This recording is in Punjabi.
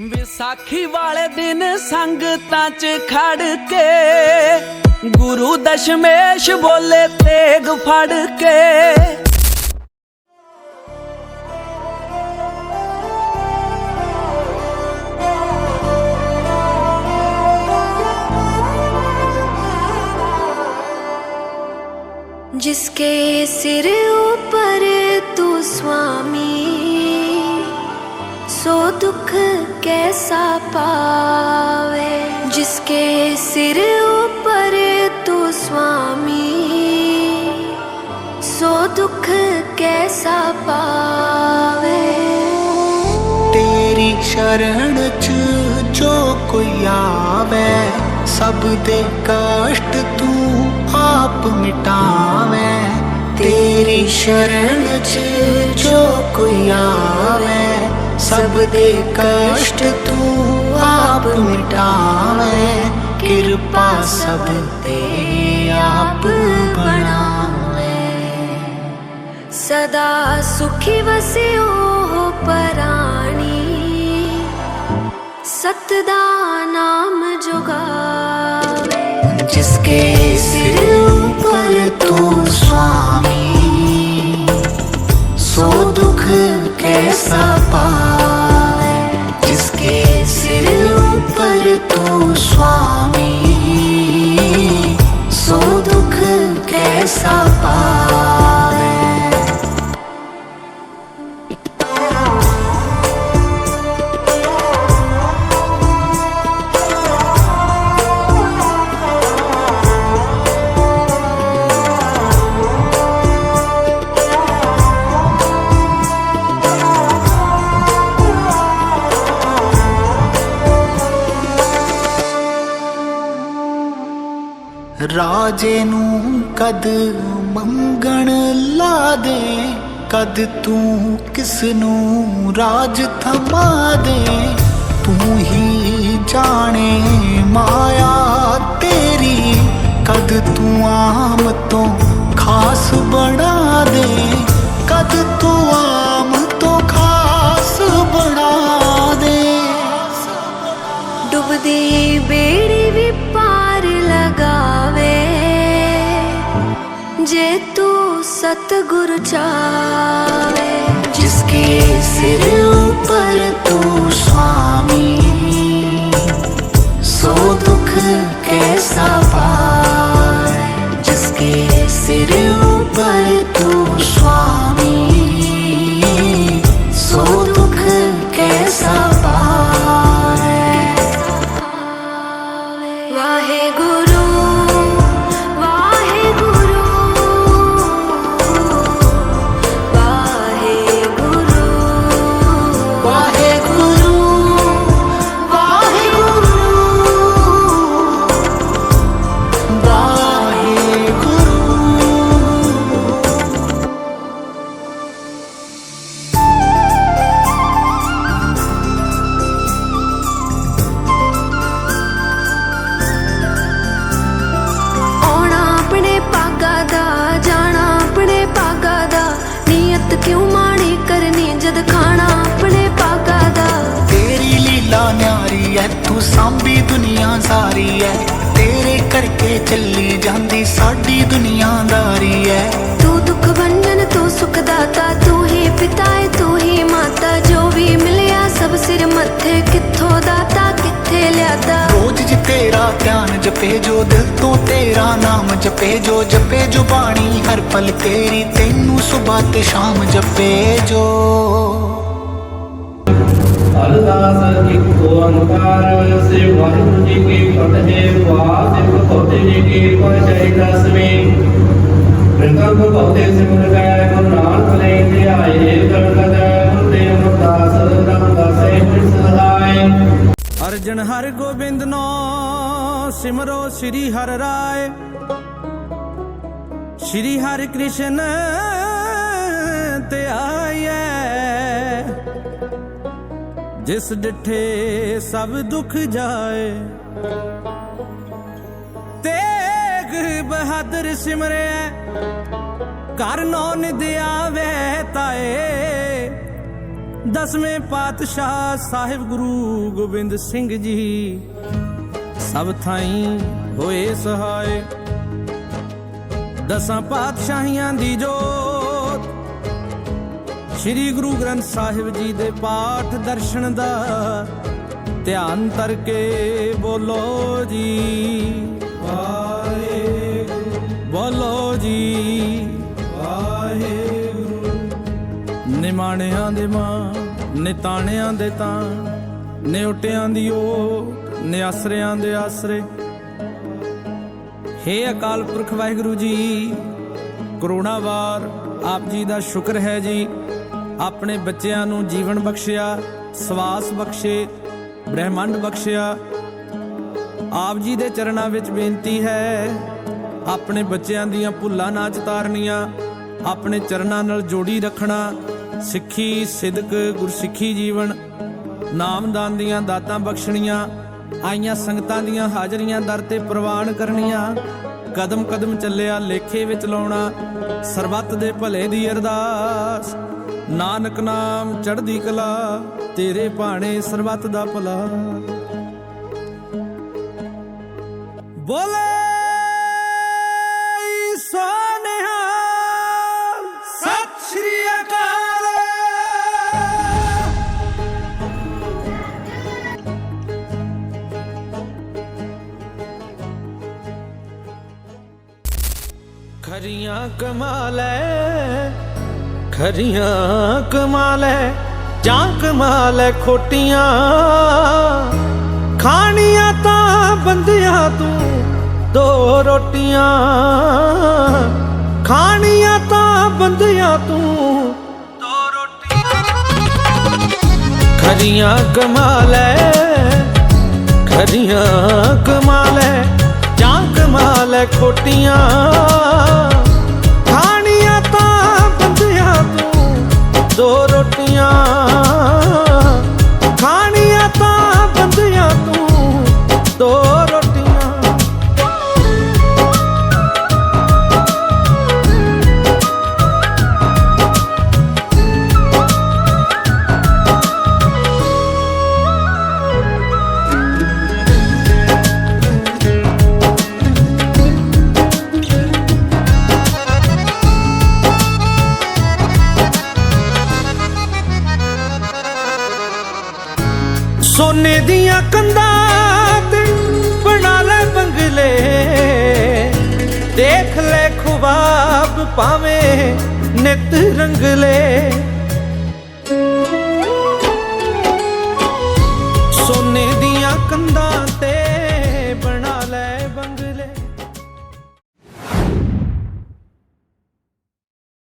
ਵਿਸਾਖੀ ਵਾਲੇ ਦਿਨ ਸੰਗਤਾਂ 'ਚ ਖੜ ਕੇ ਗੁਰੂ ਦਸ਼ਮੇਸ਼ ਬੋਲੇ ਤੇਗ ਫੜ ਕੇ जिसके सिर कैसा पावे जिसके सिर ऊपर तू स्वामी सो दुख कैसा पावे तेरी शरण च जो कोई आवे सब दे कष्ट तू आप मिटावे तेरी शरण च जो कोई आवे ਸਭ ਦੇ ਕਸ਼ਟ ਤੂੰ ਆਪ ਮਿਟਾਵੇ ਕਿਰਪਾ ਸਭ ਤੇ ਆਪ ਬਣਾਵੇ सदा सुखी वसियो हो पराणी सतदा नाम जुगावे जिसके सिर ऊपर तू स्वामी सो दुख कैसा कैसा ਰਾਜੇ ਨੂੰ ਕਦ ਮੰਗਣ ਲਾ ਦੇ? ਕਦ ਤੂੰ ਕਿਸ ਨੂੰ ਰਾਜ ਥਮਾ ਦੇ? ਤੂੰ ਹੀ ਜਾਣੇ ਮਾਇਆ ਤੇਰੀ। ਕਦ ਤੂੰ ਆਮ ਤੋਂ ਖਾਸ ਬਣ सतगुरु चावे ਨਿਆਰੀ ਐ ਤੂੰ ਸਾਂਭੀ ਦੁਨੀਆ ਸਾਰੀ ਐ। ਤੇਰੇ ਕਰਕੇ ਚੱਲੀ ਜਾਂਦੀ ਸਾਡੀ ਦੁਨੀਆਦਾਰੀ ਐ। ਤੂੰ ਦੁੱਖ ਭੰਜਨ ਤੂੰ ਸੁਖ ਦਾਤਾ ਤੂੰ ਹੀ ਪਿਤਾ ਏ ਤੂੰ ਹੀ ਮਾਤਾ। ਜੋ ਵੀ ਮਿਲਿਆ ਸਭ ਸਿਰ ਮੱਥੇ ਕਿੱਥੋਂ ਦਾਤਾ ਕਿੱਥੇ ਲਿਆਦਾ ਰੋਜ਼ ਜੀ ਤੇਰਾ ਧਿਆਨ ਜਪੇ ਜੋ ਦਿਲ ਤੋਂ ਤੇਰਾ ਨਾਮ ਜਪੇ ਜੋ ਜਪੇ ਜੋ ਬਾਣੀ ਹਰ ਪਲ ਤੇਰੀ ਤੈਨੂੰ ਸੁਬਹ ਤੇ ਸ਼ਾਮ ਜਪੇ ਜੋ ਅਰਦਾਸ ਇੱਕ ਓੰਕਾਰ ਸੇ ਵਾਹਿਗੁਰੂ ਜੀ ਕੀ ਫਤਿਹ, ਵਾਹਿਗੁਰੂ ਭਗਤ ਜੀ ਕੀ ਪਾਤਸ਼ਾਹੀ ਦਸਵੀਂ। ਵਿਕਲਪ ਭਗਤੇ ਸਿਮਰ ਗਏ ਗੁਰੂ ਨਾਨਕ ਲੈ ਤੇ ਆਏ ਗਣਗਤ ਹੁੰਦੇ ਅਮਰਦਾਸ ਰਾਮਦਾਸੇ ਪਿਰ ਅਰਜਨ ਹਰ ਗੋਬਿੰਦ ਨੋ, ਸਿਮਰੋ ਸ੍ਰੀ ਹਰ ਰਾਏ। ਸ੍ਰੀ ਹਰਿ ਕ੍ਰਿਸ਼ਨ ਤੇ ਆਈਐ ਜਿਸ ਡਿਠੇ ਸਭ ਦੁੱਖ ਜਾਏ। ਤੇਗ ਬਹਾਦਰ ਸਿਮਰਿਆ ਕਰ ਨੌ ਨਿਦ ਆਵੇ ਤਾਏ। ਦਸਵੇਂ ਪਾਤਸ਼ਾਹ ਸਾਹਿਬ ਗੁਰੂ ਗੋਬਿੰਦ ਸਿੰਘ ਜੀ, ਸਭ ਥਾਈਂ ਹੋਏ ਸਹਾਏ। ਦਸਾਂ ਪਾਤਸ਼ਾਹੀਆਂ ਦੀ ਜੋ ਸ੍ਰੀ ਗੁਰੂ ਗ੍ਰੰਥ ਸਾਹਿਬ ਜੀ ਦੇ ਪਾਠ ਦਰਸ਼ਨ ਦਾ ਧਿਆਨ ਕਰਕੇ ਬੋਲੋ ਜੀ। ਵਾਹਿਗੁਰੂ ਬੋਲੋ ਜੀ। ਵਾਹਿਗੁਰੂ ਨਿਮਾਣਿਆਂ ਦੇ ਮਾਂ, ਨਿਤਾਣਿਆਂ ਦੇ ਤਾਂ, ਨਿਉਟਿਆਂ ਦੀ ਓ ਨਿਆਸਰਿਆਂ ਦੇ ਆਸਰੇ। ਹੇ ਅਕਾਲ ਪੁਰਖ ਵਾਹਿਗੁਰੂ ਜੀ ਕਰੋਨਾਵਾਰ ਆਪ ਜੀ ਦਾ ਸ਼ੁਕਰ ਹੈ ਜੀ। ਆਪਣੇ ਬੱਚਿਆਂ ਨੂੰ ਜੀਵਨ ਬਖਸ਼ਿਆ, ਸਵਾਸ ਬਖਸ਼ੇ, ਬ੍ਰਹਿਮੰਡ ਬਖਸ਼ਿਆ। ਆਪ ਜੀ ਦੇ ਚਰਨਾਂ ਵਿੱਚ ਬੇਨਤੀ ਹੈ, ਆਪਣੇ ਬੱਚਿਆਂ ਦੀਆਂ ਭੁੱਲਾਂ ਨਾ ਚਤਾਰਨੀਆਂ, ਆਪਣੇ ਚਰਨਾਂ ਨਾਲ ਜੋੜੀ ਰੱਖਣਾ, ਸਿੱਖੀ, ਸਿਦਕ, ਗੁਰਸਿੱਖੀ ਜੀਵਨ, ਨਾਮਦਾਨ ਦੀਆਂ ਦਾਤਾਂ ਬਖਸ਼ਣੀਆਂ, ਆਈਆਂ ਸੰਗਤਾਂ ਦੀਆਂ ਹਾਜ਼ਰੀਆਂ ਦਰ ਤੇ ਪ੍ਰਵਾਨ ਕਰਨੀਆਂ ਕਦਮ ਕਦਮ ਚੱਲਿਆ ਲੇਖੇ ਵਿੱਚ ਲਾਉਣਾ, ਸਰਬੱਤ ਦੇ ਭਲੇ ਦੀ ਅਰਦਾਸ। ਨਾਨਕ ਨਾਮ ਚੜ੍ਹਦੀ ਕਲਾ, ਤੇਰੇ ਭਾਣੇ ਸਰਬੱਤ ਦਾ ਭਲਾ। ਬੋਲੇ ਸਤਿ ਸ਼੍ਰੀ ਅਕਾਲ। ਖਰੀਆਂ ਕਮਾਲ ਖਰੀਆਂ ਕਮਾਲ ਐ ਜਾਂ ਕਮਾਲ ਐ ਖੋਟੀਆਂ। ਖਾਣੀਆਂ ਤਾਂ ਬੰਦਿਆਂ ਤੂੰ ਦੋ ਰੋਟੀਆਂ। ਖਾਣੀਆਂ ਤਾਂ ਬੰਦਿਆਂ ਤੂੰ ਦੋ ਰੋਟੀਆਂ। ਖਰੀਆਂ ਕਮਾਲ ਐ ਖਰੀਆਂ ਕਮਾਲ ਐ ਜਾਂ ਕਮਾਲ ਐ ਖੋਟੀਆਂ। ਰੋਟੀਆਂ ਸੋਨੇ ਦੀਆਂ ਕੰਧਾਂ ਤੇ ਬਣਾ ਲੈ ਬੰਗਲੇ। ਦੇਖ ਲੈ ਖੁਬਾਬ ਪਾਵੇਂ ਨਿਤ ਰੰਗਲੇ।